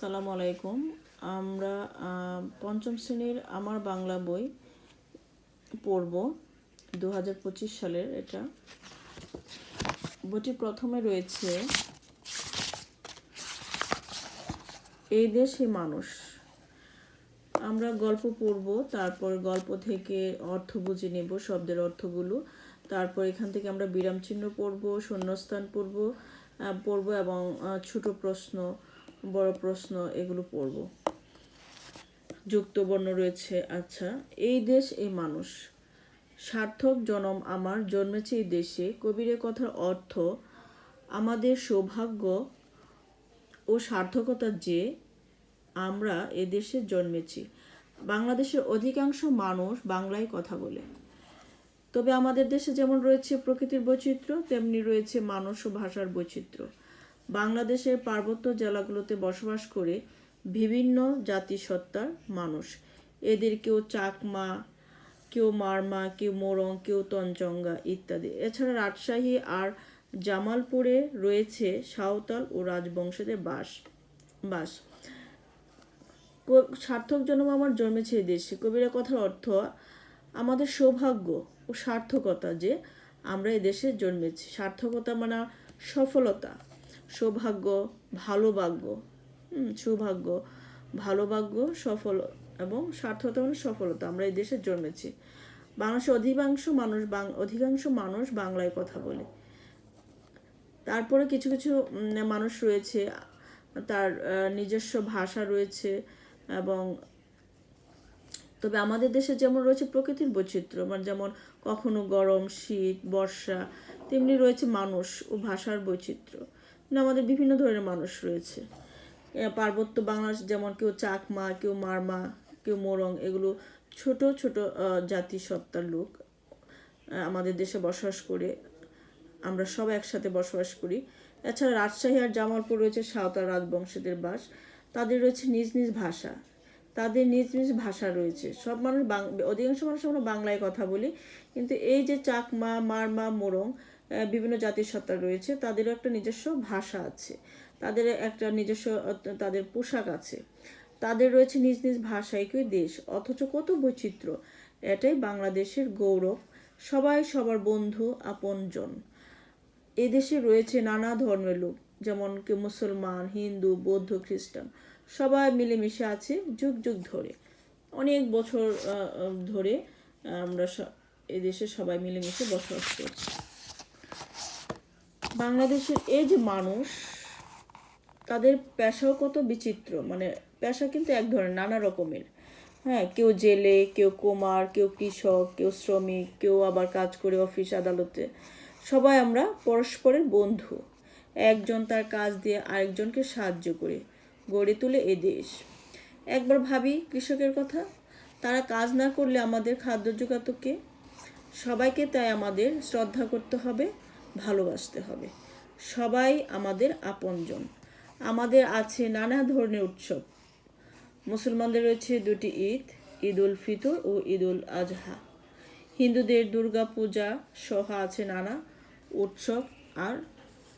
আসসালামু আলাইকুম। আমরা পঞ্চম শ্রেণির আমার বাংলা বই পড়ব দু হাজার পঁচিশ সালের এটা। বইটি প্রথমে রয়েছে, এই দেশে মানুষ। আমরা গল্প পড়ব, তারপর গল্প থেকে অর্থ বুঝে নেব, শব্দের অর্থগুলো। তারপর এখান থেকে আমরা বিরাম চিহ্ন পড়ব, শূন্যস্থান পড়ব পড়ব এবং ছোট প্রশ্ন বড় প্রশ্ন এগুলো পড়ব। যুক্ত বর্ণ রয়েছে আচ্ছা এই দেশ এই মানুষ। সার্থক জনম আমার, জন্মেছে এই দেশে। কবিরের কথার অর্থ, আমাদের সৌভাগ্য ও সার্থকতা যে আমরা এদেশে জন্মেছি। বাংলাদেশের অধিকাংশ মানুষ বাংলায় কথা বলে। তবে আমাদের দেশে যেমন রয়েছে প্রকৃতির বৈচিত্র্য, তেমনি রয়েছে মানুষ ও ভাষার বৈচিত্র্য। বাংলাদেশের পার্বত্য জেলাগুলোতে বসবাস করে বিভিন্ন জাতিসত্তার মানুষ। এদের কেউ চাকমা, কেউ মারমা, কেউ মোরং, কেউ তঞ্চঙ্গা ইত্যাদি। এছাড়া রাজশাহী আর জামালপুরে রয়েছে সাঁওতাল ও রাজবংশীদের বাস বাস। সার্থক জন্ম আমার জন্মেছে এই দেশে। কবিরা কথার অর্থ, আমাদের সৌভাগ্য ও সার্থকতা যে আমরা এই দেশে জন্মেছি। সার্থকতা মানে সফলতা। সৌভাগ্য ভালো ভাগ্য সৌভাগ্য ভালো ভাগ্য সফল এবং সার্থকতা মানে সফলতা। আমরা এই দেশে জন্মেছি। বাংলাদেশের অধিকাংশ মানুষ অধিকাংশ মানুষ বাংলায় কথা বলে। তারপরে কিছু কিছু মানুষ রয়েছে, তার নিজস্ব ভাষা রয়েছে এবং তবে আমাদের দেশে যেমন রয়েছে প্রকৃতির বৈচিত্র্য মানে যেমন কখনো গরম, শীত, বর্ষা, তেমনি রয়েছে মানুষ ও ভাষার বৈচিত্র্য। আমাদের বিভিন্ন ধরনের মানুষ রয়েছে। পার্বত্য বাংলার যেমন কেউ চাকমা কেউ মারমা কেউ মোরং এগুলো ছোট ছোট আহ, জাতিসত্তার লোক। আমাদের দেশে বসবাস করে আমরা সব একসাথে বসবাস করি। এছাড়া রাজশাহী আর জামালপুর রয়েছে সাঁওতাল রাজবংশীদের বাস। তাদের রয়েছে নিজ নিজ ভাষা। তাদের নিজ নিজ ভাষা রয়েছে। সব মানুষ অধিকাংশ মানুষ আমরা বাংলায় কথা বলি। কিন্তু এই যে চাকমা মারমা মোরং বিভিন্ন জাতিসত্তা রয়েছে, তাদেরও একটা নিজস্ব ভাষা আছে, তাদের একটা নিজস্ব, তাদের পোশাক আছে, তাদের রয়েছে নিজ নিজ ভাষা একই দেশ, অথচ কত বৈচিত্র্য, এটাই বাংলাদেশের গৌরব, সবাই সবার বন্ধু, আপনজন। এদেশে রয়েছে নানা ধর্মের লোক, যেমন কি মুসলমান, হিন্দু, বৌদ্ধ, খ্রিস্টান, সবাই মিলেমিশে আছে যুগ যুগ ধরে। অনেক বছর ধরে আমরা এদেশে সবাই মিলেমিশে বসবাস করছি। বাংলাদেশের এই যে মানুষ, তাদের পেশাও কত বিচিত্র। মানে পেশা কিন্তু এক ধরনের, নানা রকমের। হ্যাঁ কেউ জেলে, কেউ কুমার, কেউ কৃষক, কেউ শ্রমিক, কেউ আবার কাজ করে অফিস আদালতে। সবাই আমরা পরস্পরের বন্ধু। একজন তার কাজ দিয়ে আরেকজনকে সাহায্য করে, গড়ে তোলে এ দেশ। একবার ভাবি কৃষকের কথা, তারা কাজ না করলে আমাদের খাদ্য জোগাতো কে সবাইকে তাই আমাদের শ্রদ্ধা করতে হবে। ভালোবাসতে হবে। সবাই আমাদের আপনজন। আমাদের আছে নানা ধরনের উৎসব। মুসলমানদের রয়েছে দুটি ঈদ ঈদ উল ফিতর ও ঈদ উল আজহা। হিন্দুদের দুর্গা পূজা সহ আছে নানা উৎসব আর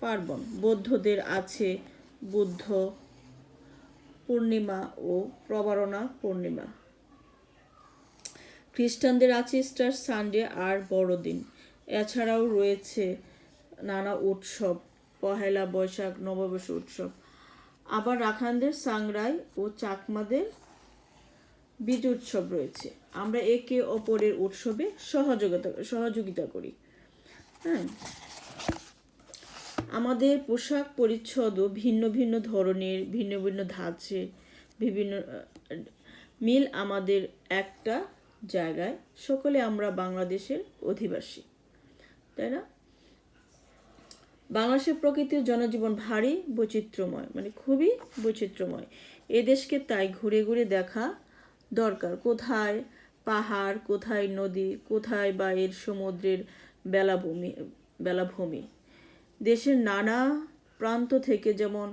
পার্বণ। বৌদ্ধদের আছে বুদ্ধ পূর্ণিমা ও প্রবারণা পূর্ণিমা। খ্রিস্টানদের আছে ইস্টার সানডে আর বড়দিন। এছাড়াও রয়েছে নানা উৎসব, পহেলা বৈশাখ, নববর্ষ উৎসব। আবার রাখানদের সাংরাই ও চাকমাদের বীজ উৎসব রয়েছে। আমরা একে অপরের উৎসবে সহযোগিতা সহযোগিতা করি। হ্যাঁ? আমাদের পোশাক পরিচ্ছদও ভিন্ন ভিন্ন ধরনের, ভিন্ন ভিন্ন ধাঁচের বিভিন্ন, মিল আমাদের একটা জায়গায়। সকলে আমরা বাংলাদেশের অধিবাসী। তাই না? বাংলাদেশের প্রকৃতির জনজীবন ভারী, বৈচিত্র্যময় মানে খুবই বৈচিত্র্যময়। এ দেশকে তাই ঘুরে ঘুরে দেখা দরকার। কোথায় পাহাড়, কোথায় নদী, কোথায় বা এর সমুদ্রের বেলাভূমি বেলাভূমি? দেশের নানা প্রান্ত থেকে যেমন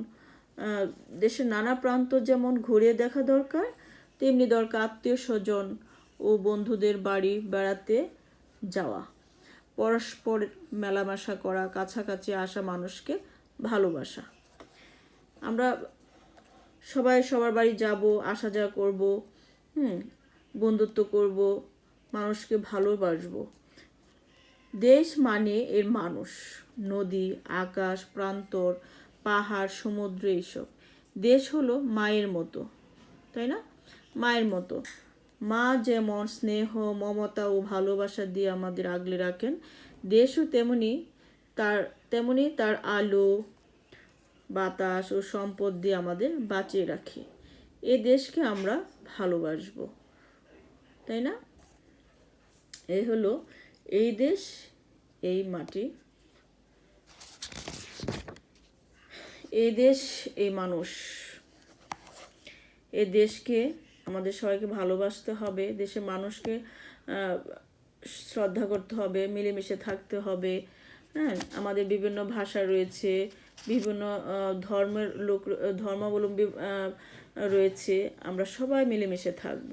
দেশের নানা প্রান্ত যেমন ঘুরে দেখা দরকার, তেমনি দরকার আত্মীয় স্বজন ও বন্ধুদের বাড়ি বেড়াতে যাওয়া। পরস্পর মেলামেশা করা, কাছাকাছি আসা মানুষকে ভালোবাসা। আমরা সবাই সবার বাড়ি যাব আসা যাওয়া করব, হুম, বন্ধুত্ব করব, মানুষকে ভালোবাসবো। দেশ মানে এর মানুষ, নদী, আকাশ, প্রান্তর, পাহাড়, সমুদ্র, এইসব। দেশ হলো মায়ের মতো, তাই না? মায়ের মতো। মা যেমন স্নেহ, মমতা ও ভালোবাসা দিয়ে আমাদের আগলে রাখেন, দেশও তেমনি তার তেমনি তার আলো, বাতাস ও সম্পদ দিয়ে আমাদের বাঁচিয়ে রাখে। এ দেশকে আমরা ভালোবাসবো, তাই না? এই হলো এই দেশ, এই মাটি। এই দেশ, এই মানুষ। এ দেশকে আমাদের সবাইকে ভালোবাসতে হবে, দেশের মানুষকে শ্রদ্ধা করতে হবে, মিলেমিশে থাকতে হবে। হ্যাঁ আমাদের বিভিন্ন ভাষা রয়েছে, বিভিন্ন ধর্মের লোক, ধর্মাবলম্বী রয়েছে, আমরা সবাই মিলেমিশে থাকব।